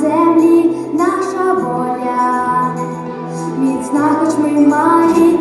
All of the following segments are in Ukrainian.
землі наша воля, міцна хоч ми має.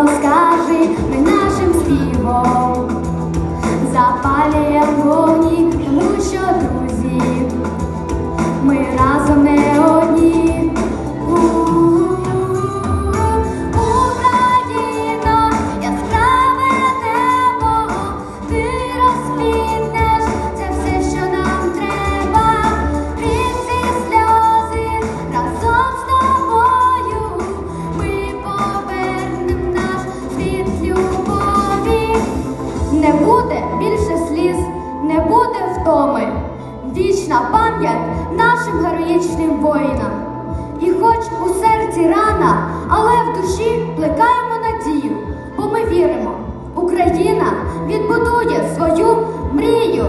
розкажи ми нашим співом, запалює вогні, тому що друзі, ми разом не. вічна пам'ять нашим героїчним воїнам. І хоч у серці рана, але в душі плекаємо надію, бо ми віримо, Україна відбудує свою мрію.